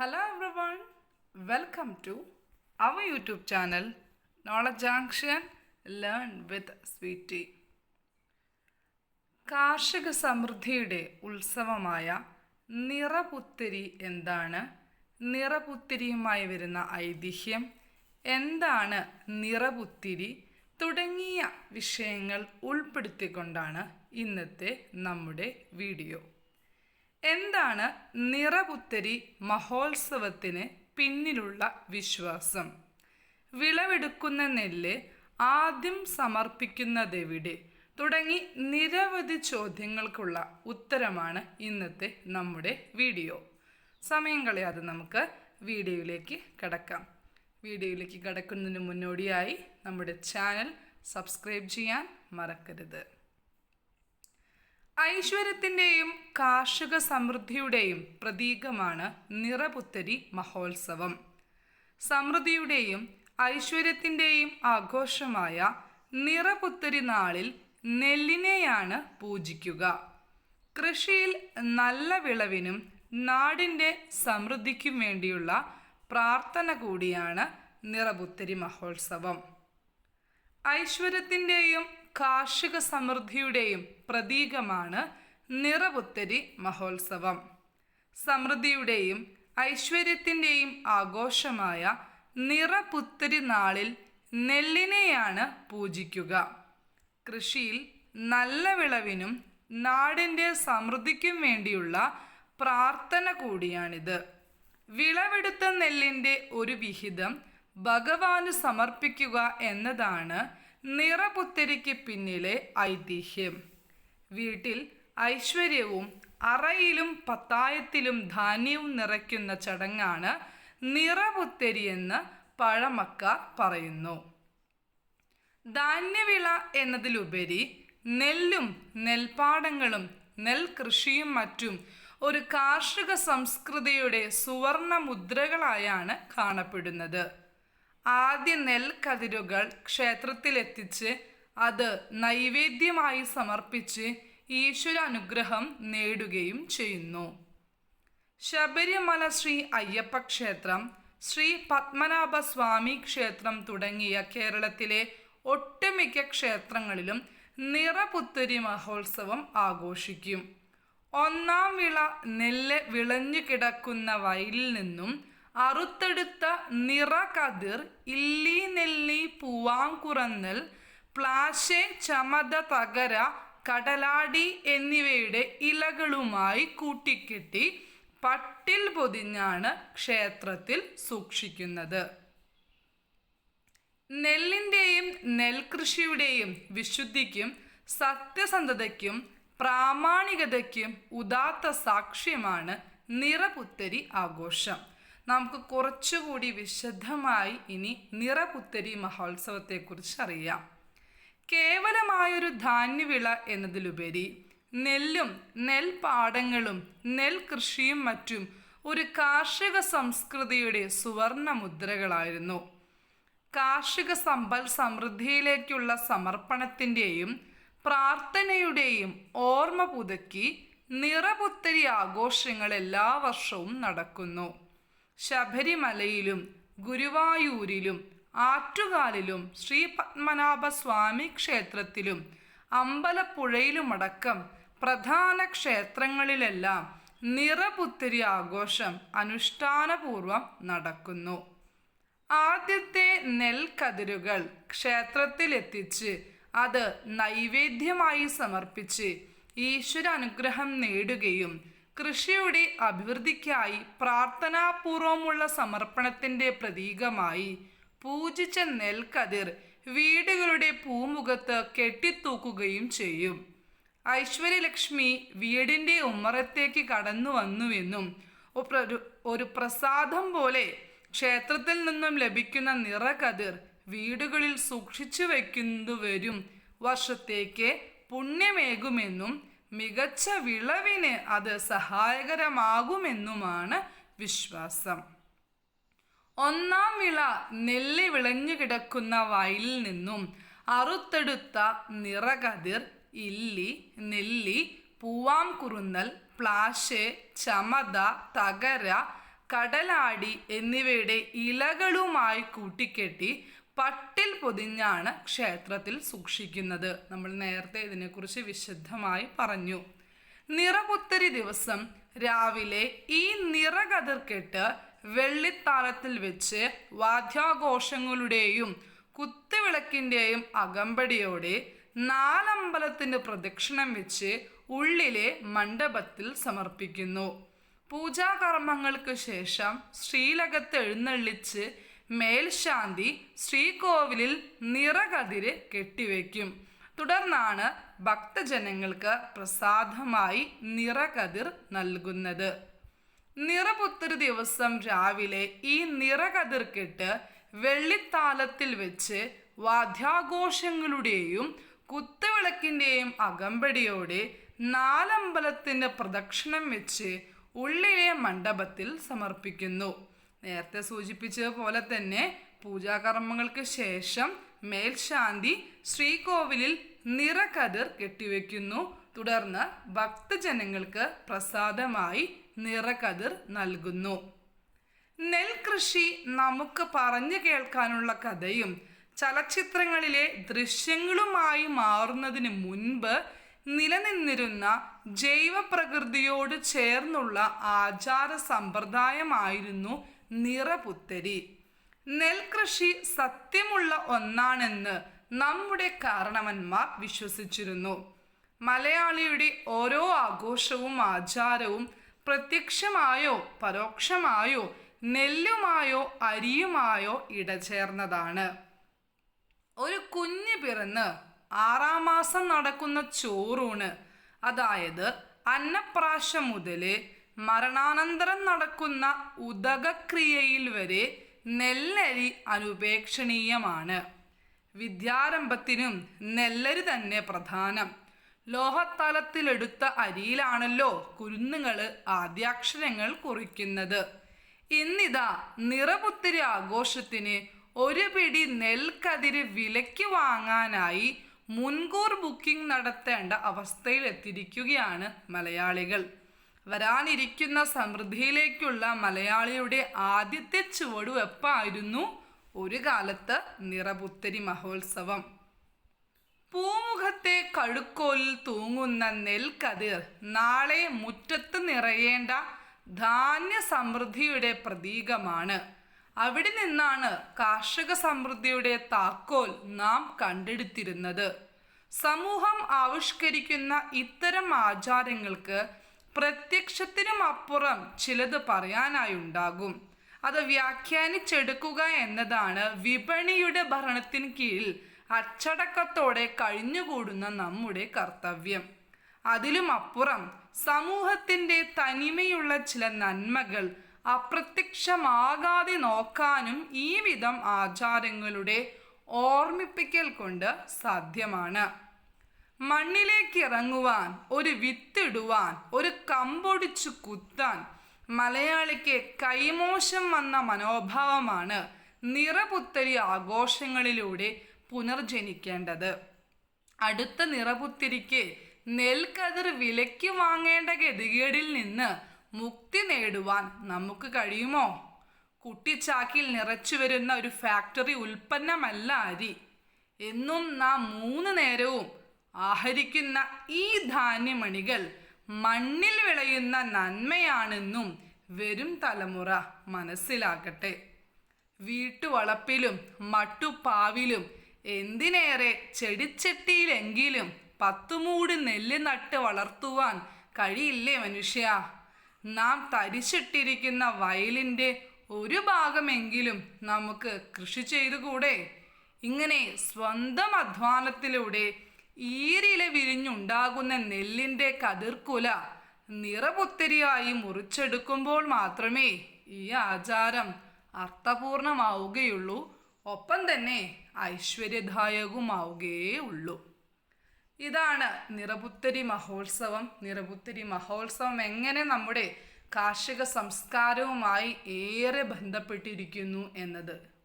Hello everyone, welcome to our YouTube channel knowledge junction learn with Sweety കാർഷിക സമൃദ്ധിയുടെ ഉത്സവമായ നിറപുത്തിരി എന്താണ്? നിറപുത്തിരിയുമായി വരുന്ന ഐതിഹ്യം എന്താണ്? നിറപുത്തിരി തുടങ്ങിയ വിഷയങ്ങൾ ഉൾപ്പെടുത്തിക്കൊണ്ടാണ് ഇന്നത്തെ നമ്മുടെ വീഡിയോ. എന്താണ് നിറപുത്തരി മഹോത്സവത്തിന് പിന്നിലുള്ള വിശ്വാസം? വിളവെടുക്കുന്ന നെല്ല് ആദ്യം സമർപ്പിക്കുന്നതെവിടെ? തുടങ്ങി നിരവധി ചോദ്യങ്ങൾക്കുള്ള ഉത്തരമാണ് ഇന്നത്തെ നമ്മുടെ വീഡിയോ. സമയം കളയാതെ നമുക്ക് വീഡിയോയിലേക്ക് കടക്കാം. വീഡിയോയിലേക്ക് കടക്കുന്നതിന് മുന്നോടിയായി നമ്മുടെ ചാനൽ സബ്സ്ക്രൈബ് ചെയ്യാൻ മറക്കരുത്. ഐശ്വര്യത്തിന്റെയും കാർഷിക സമൃദ്ധിയുടെയും പ്രതീകമാണ് നിറപുത്തരി മഹോത്സവം. സമൃദ്ധിയുടെയും ഐശ്വര്യത്തിന്റെയും ആഘോഷമായ നിറപുത്തരി നാളിൽ നെല്ലിനെയാണ് പൂജിക്കുക. കൃഷിയിൽ നല്ല വിളവിനും നാടിന്റെ സമൃദ്ധിക്കും വേണ്ടിയുള്ള പ്രാർത്ഥന കൂടിയാണ് നിറപുത്തരി മഹോത്സവം. ഐശ്വര്യത്തിന്റെയും കാർഷിക സമൃദ്ധിയുടെയും പ്രതീകമാണ് നിറപുത്തരി മഹോത്സവം. സമൃദ്ധിയുടെയും ഐശ്വര്യത്തിന്റെയും ആഘോഷമായ നിറപുത്തരി നാളിൽ നെല്ലിനെയാണ് പൂജിക്കുക. കൃഷിയിൽ നല്ല വിളവിനും നാടിന്റെ സമൃദ്ധിക്കും വേണ്ടിയുള്ള പ്രാർത്ഥന കൂടിയാണിത്. വിളവെടുത്ത നെല്ലിന്റെ ഒരു വിഹിതം ഭഗവാന് സമർപ്പിക്കുക എന്നതാണ് നിറപുത്തരിക്ക് പിന്നിലെ ഐതിഹ്യം. വീട്ടിൽ ഐശ്വര്യവും അറയിലും പത്തായത്തിലും ധാന്യവും നിറയ്ക്കുന്ന ചടങ്ങാണ് നിറപുത്തരി എന്ന് പഴമക്കാർ പറയുന്നു. ധാന്യവിള എന്നതിലുപരി നെല്ലും നെൽപ്പാടങ്ങളും നെൽകൃഷിയും മറ്റും ഒരു കാർഷിക സംസ്കൃതിയുടെ സുവർണ മുദ്രകളായാണ് കാണപ്പെടുന്നത്. ആദ്യ നെൽക്കതിരുകൾ ക്ഷേത്രത്തിലെത്തിച്ച് അത് നൈവേദ്യമായി സമർപ്പിച്ച് ഈശ്വര അനുഗ്രഹം നേടുകയും ചെയ്യുന്നു. ശബരിമല ശ്രീ അയ്യപ്പ ക്ഷേത്രം ശ്രീ പത്മനാഭ സ്വാമി ക്ഷേത്രം തുടങ്ങിയ കേരളത്തിലെ ഒട്ടുമിക്ക ക്ഷേത്രങ്ങളിലും നിറപുത്തരി മഹോത്സവം ആഘോഷിക്കും. ഒന്നാം വിള നെല്ല് വിളഞ്ഞു കിടക്കുന്ന വയലിൽ നിന്നും അറുത്തെടുത്ത നിറകതിർ ഇല്ലി നെല്ലി പൂവാങ്കുറന്നൽ പ്ലാശെ ചമത തകര കടലാടി എന്നിവയുടെ ഇലകളുമായി കൂട്ടിക്കെട്ടി പട്ടിൽ പൊതിഞ്ഞാണ് ക്ഷേത്രത്തിൽ സൂക്ഷിക്കുന്നത്. നെല്ലിന്റെയും നെൽകൃഷിയുടെയും വിശുദ്ധിക്കും സത്യസന്ധതയ്ക്കും പ്രാമാണികതയ്ക്കും ഉദാത്ത സാക്ഷ്യമാണ് നിറപുത്തരി ആഘോഷം. നമുക്ക് കുറച്ചുകൂടി വിശദമായി ഇനി നിറപുത്തരി മഹോത്സവത്തെക്കുറിച്ച് അറിയാം കേവലമായൊരു ധാന്യവിള എന്നതിലുപരി നെല്ലും നെൽപ്പാടങ്ങളും നെൽകൃഷിയും മറ്റും ഒരു കാർഷിക സംസ്കൃതിയുടെ സുവർണ മുദ്രകളായിരുന്നു കാർഷിക സമ്പൽ സമൃദ്ധിയിലേക്കുള്ള സമർപ്പണത്തിന്റെയും പ്രാർത്ഥനയുടെയും ഓർമ്മ പുതുക്കി നിറപുത്തരി ആഘോഷങ്ങൾ എല്ലാ വർഷവും നടക്കുന്നു. ശബരിമലയിലും ഗുരുവായൂരിലും ആറ്റുകാലിലും ശ്രീ പത്മനാഭ സ്വാമി ക്ഷേത്രത്തിലും അമ്പലപ്പുഴയിലുമടക്കം പ്രധാന ക്ഷേത്രങ്ങളിലെല്ലാം നിറപുത്തിരി ആഘോഷം അനുഷ്ഠാനപൂർവം നടക്കുന്നു. ആദ്യത്തെ നെൽക്കതിരുകൾ ക്ഷേത്രത്തിലെത്തിച്ച് അത് നൈവേദ്യമായി സമർപ്പിച്ച് ഈശ്വര അനുഗ്രഹം നേടുകയും കൃഷിയുടെ അഭിവൃദ്ധിക്കായി പ്രാർത്ഥനാപൂർവമുള്ള സമർപ്പണത്തിന്റെ പ്രതീകമായി പൂജിച്ച നെൽക്കതിർ വീടുകളുടെ പൂമുഖത്ത് കെട്ടിത്തൂക്കുകയും ചെയ്യും. ഐശ്വര്യലക്ഷ്മി വീടിന്റെ ഉമ്മറത്തേക്ക് കടന്നു വന്നുവെന്നും ഒരു- പ്രസാദം പോലെ ക്ഷേത്രത്തിൽ നിന്നും ലഭിക്കുന്ന നിറകതിർ വീടുകളിൽ സൂക്ഷിച്ചു വയ്ക്കുന്നതുവരും വർഷത്തേക്ക് പുണ്യമേകുമെന്നും മികച്ച വിളവിന് അത് സഹായകരമാകുമെന്നുമാണ് വിശ്വാസം. ഒന്നാം വിള നെല്ല് വിളഞ്ഞു കിടക്കുന്ന വയലിൽ നിന്നും അറുത്തെടുത്ത നിറകതിർ ഇല്ലി നെല്ലി പൂവാം കുറുന്നൽ പ്ലാശ് ചമത തകര കടലാടി എന്നിവയുടെ ഇലകളുമായി കൂട്ടിക്കെട്ടി പട്ടിൽ പൊതിഞ്ഞാണ് ക്ഷേത്രത്തിൽ സൂക്ഷിക്കുന്നത്. നമ്മൾ നേരത്തെ ഇതിനെക്കുറിച്ച് വിശദമായി പറഞ്ഞു. നിറപുത്തരി ദിവസം രാവിലെ ഈ നിറകതിർക്കെട്ട് വെള്ളിത്താളത്തിൽ വെച്ച് വാദ്യാഘോഷങ്ങളുടെയും കുത്തുവിളക്കിന്റെയും അകമ്പടിയോടെ നാലമ്പലത്തിന് പ്രദക്ഷിണം വെച്ച് ഉള്ളിലെ മണ്ഡപത്തിൽ സമർപ്പിക്കുന്നു. പൂജാകർമ്മങ്ങൾക്ക് ശേഷം ശ്രീലകത്ത് എഴുന്നള്ളിച്ച് മേൽശാന്തി ശ്രീകോവിലിൽ നിറകതിര് കെട്ടിവെക്കും. തുടർന്നാണ് ഭക്തജനങ്ങൾക്ക് പ്രസാദമായി നിറകതിർ നൽകുന്നത്. നിറപുത്തൊരു ദിവസം രാവിലെ ഈ നിറകതിർ കെട്ട് വെള്ളിത്താലത്തിൽ വെച്ച് വാദ്യാഘോഷങ്ങളുടെയും കുത്തുവിളക്കിന്റെയും അകമ്പടിയോടെ നാലമ്പലത്തിന്റെ പ്രദക്ഷിണം വെച്ച് ഉള്ളിലെ മണ്ഡപത്തിൽ സമർപ്പിക്കുന്നു. നേരത്തെ സൂചിപ്പിച്ചതുപോലെ തന്നെ പൂജാകർമ്മങ്ങൾക്ക് ശേഷം മേൽശാന്തി ശ്രീകോവിലിൽ നിറകതിർ കെട്ടിവെക്കുന്നു. തുടർന്ന് ഭക്തജനങ്ങൾക്ക് പ്രസാദമായി നിറകതിർ നൽകുന്നു. നെൽകൃഷി നമുക്ക് പറഞ്ഞു കേൾക്കാനുള്ള കഥയും ചലച്ചിത്രങ്ങളിലെ ദൃശ്യങ്ങളുമായി മാറുന്നതിന് മുൻപ് നിലനിന്നിരുന്ന ജൈവപ്രകൃതിയോട് ചേർന്നുള്ള ആചാര സമ്പ്രദായമായിരുന്നു നിറപുത്തരി. നെൽകൃഷി സത്യമുള്ള ഒന്നാണെന്ന് നമ്മുടെ കാരണവന്മാർ വിശ്വസിച്ചിരുന്നു. മലയാളിയുടെ ഓരോ ആഘോഷവും ആചാരവും പ്രത്യക്ഷമായോ പരോക്ഷമായോ നെല്ലുമായോ അരിയുമായോ ഇടചേർന്നതാണ്. ഒരു കുഞ്ഞ് പിറന്ന് ആറാം മാസം നടക്കുന്ന ചോറൂണ് അതായത് അന്നപ്രാശം മുതൽ മരണാനന്തരം നടക്കുന്ന ഉദകക്രിയയിൽ വരെ നെല്ലരി അനുപേക്ഷണീയമാണ്. വിദ്യാരംഭത്തിനും നെല്ലരി തന്നെ പ്രധാനം. ലോഹത്തലത്തിലെടുത്ത അരിയിലാണല്ലോ കുരുന്നുകൾ ആദ്യാക്ഷരങ്ങൾ കുറിക്കുന്നത്. ഇന്നിതാ നിറപുത്തിരി ആഘോഷത്തിന് ഒരു പിടി നെൽക്കതിര് വിലയ്ക്ക് വാങ്ങാനായി മുൻകൂർ ബുക്കിംഗ് നടത്തേണ്ട അവസ്ഥയിലെത്തിയിരിക്കുകയാണ് മലയാളികൾ. വരാനിരിക്കുന്ന സമൃദ്ധിയിലേക്കുള്ള മലയാളിയുടെ ആദ്യത്തെ ചുവടുവെപ്പായിരുന്നു ഒരു കാലത്ത് നിറപുത്തരി മഹോത്സവം. പൂമുഖത്തെ കഴുക്കോലിൽ തൂങ്ങുന്ന നെൽക്കതിർ നാളെ മുറ്റത്ത് നിറയേണ്ട ധാന്യ സമൃദ്ധിയുടെ പ്രതീകമാണ്. അവിടെ നിന്നാണ് കാർഷിക സമൃദ്ധിയുടെ താക്കോൽ നാം കണ്ടെടുത്തിരുന്നത്. സമൂഹം ആവിഷ്കരിക്കുന്ന ഇത്തരം ആചാരങ്ങൾക്ക് പ്രത്യക്ഷത്തിനും അപ്പുറം ചിലത് പറയാനായുണ്ടാകും അത് വ്യാഖ്യാനിച്ചെടുക്കുക എന്നതാണ് വിപണിയുടെ ഭരണത്തിന് കീഴിൽ അച്ചടക്കത്തോടെ കഴിഞ്ഞുകൂടുന്ന നമ്മുടെ കർത്തവ്യം. അതിലും അപ്പുറം സമൂഹത്തിന്റെ തനിമയുള്ള ചില നന്മകൾ അപ്രത്യക്ഷമാകാതെ നോക്കാനും ഈ വിധം ആചാരങ്ങളുടെ ഓർമ്മിപ്പിക്കൽ കൊണ്ട് സാധ്യമാണ്. മണ്ണിലേക്ക് ഇറങ്ങുവാൻ ഒരു വിത്തിടുവാൻ ഒരു കമ്പൊടിച്ചു കുത്താൻ മലയാളിക്ക് കൈമോശം വന്ന മനോഭാവമാണ് നിറപുത്തരി ആഘോഷങ്ങളിലൂടെ പുനർജനിക്കേണ്ടത്. അടുത്ത നിറപുത്തിരിക്ക് നെൽക്കതിർ വിലയ്ക്ക് വാങ്ങേണ്ട ഗതികേടിൽ നിന്ന് മുക്തി നേടുവാൻ നമുക്ക് കഴിയുമോ? കുട്ടിച്ചാക്കിൽ നിറച്ചു വരുന്ന ഒരു ഫാക്ടറി ഉൽപ്പന്നമല്ല അരി. എന്നും നാം മൂന്ന് നേരവും ആഹരിക്കുന്ന ഈ ധാന്യമണികൾ മണ്ണിൽ വിളയുന്ന നന്മയാണെന്നും വരും തലമുറ മനസ്സിലാക്കട്ടെ വീട്ടുവളപ്പിലും മട്ടുപ്പാവിലും എന്തിനേറെ ചെടിച്ചട്ടിയിലെങ്കിലും പത്തുമൂട് നെല്ല് നട്ട് വളർത്തുവാൻ കഴിയില്ലേ മനുഷ്യ? നാം തരിച്ചിട്ടിരിക്കുന്ന വയലിന്റെ ഒരു ഭാഗമെങ്കിലും നമുക്ക് കൃഷി ചെയ്തുകൂടെ? ഇങ്ങനെ സ്വന്തം അധ്വാനത്തിലൂടെ ഈരില വിരിഞ്ഞുണ്ടാകുന്ന നെല്ലിന്റെ കതിർക്കുല നിറപുത്തരിയായി മുറിച്ചെടുക്കുമ്പോൾ മാത്രമേ ഈ ആചാരം അർത്ഥപൂർണമാവുകയുള്ളൂ. ഒപ്പം തന്നെ ഐശ്വര്യദായകമാവുകയേ ഉള്ളൂ. ഇതാണ് നിറപുത്തരി മഹോത്സവം. നിറപുത്തരി മഹോത്സവം എങ്ങനെ നമ്മുടെ കാർഷിക സംസ്കാരവുമായി ഏറെ ബന്ധപ്പെട്ടിരിക്കുന്നു എന്നത്.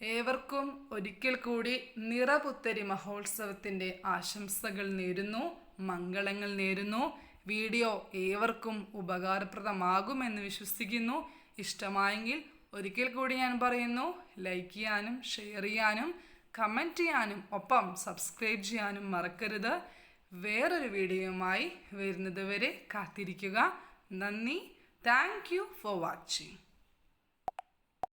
ഏവർക്കും ഒരിക്കൽ കൂടി നിറപുത്തരി മഹോത്സവത്തിന്റെ ആശംസകൾ നേരുന്നു മംഗളങ്ങൾ നേരുന്നു. വീഡിയോ ഏവർക്കും ഉപകാരപ്രദമാകുമെന്ന് വിശ്വസിക്കുന്നു. ഇഷ്ടമായെങ്കിൽ ഒരിക്കൽ കൂടി ഞാൻ പറയുന്നു ലൈക്ക് ചെയ്യാനും ഷെയർ ചെയ്യാനും കമന്റ് ചെയ്യാനും ഒപ്പം സബ്സ്ക്രൈബ് ചെയ്യാനും മറക്കരുത്. വേറൊരു വീഡിയോയുമായി വരുന്നത് വരെ കാത്തിരിക്കുക. നന്ദി. Thank you for watching